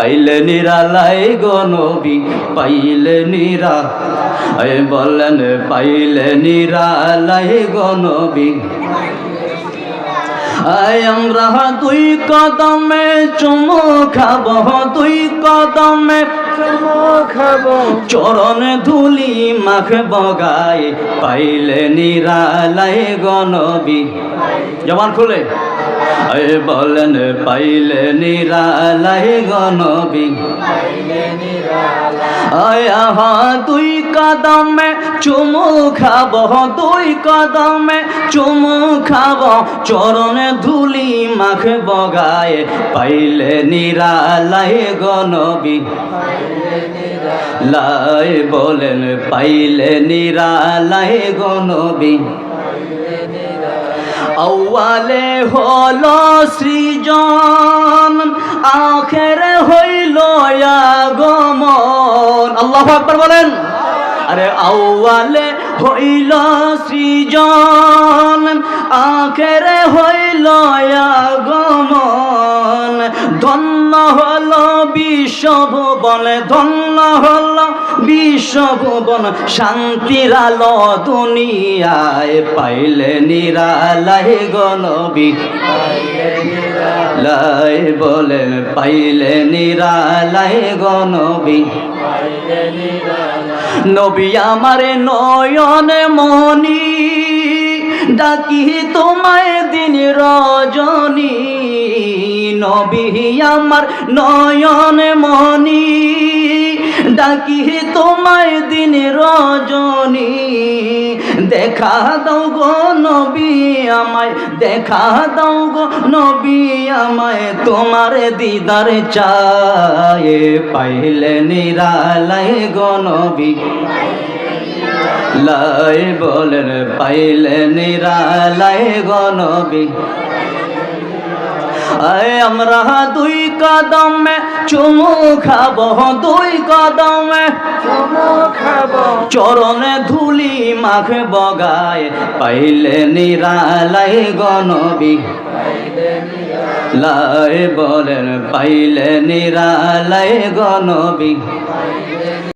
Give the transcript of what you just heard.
পাইলে নিরালাই গনবি পাইলে নিরা বলেন পাইলে নিরালাই গনবি আমরা দুই কদমে চুমু খাব, দুই কদমে চরণ ধুলি মাখ বগায় পাইলে নিরালাই গণবি জবান খুলে। বলেন, পাইলে নিরালাই গনবি আহা, দুই কদমে চুমু খাব, দুই কদমে চরণে ধুলি মাখ বগায়, পাইলে নিরালাই গনবি লাই বলেন, পাইলে নিরালাই গনবি আউয়ালে হলো সৃজন, আখের হইল আগমন। আল্লাহ আকবার বলেন। আরে আউয়ালে হইল সৃজন আখের হইল আগমন। ধন্য হলো বিশ্বভুবন ধন্য হলো বিশ্বভুবন। শান্তির আলো দুনিয়ায় পাইলে নিরালাই গনবি লাই বলেন পাইলে নিরালাই গনবি নবী আমারে নয়ন মনি ডাকি তোমায় দিন রজনী, নবী আমার নয়ন মনি ডাকি তোমায় দিন রজনী, দেখা দাও গো নবী আমায়, দেখা দাও গো নবী আমায়, তোমার দিদার চায় পাইলে নিরালাই গো নবী। লাই বলেন পাইলে নিরালাই গো নবী। আয় আমরা দুই কদমে, চুমু খাব দুই কদমে। চরণে ধুলি মাখ বগায় পাইলে নিরালাই গনবি লাই বলেন পাইলে নিরালাই গনবি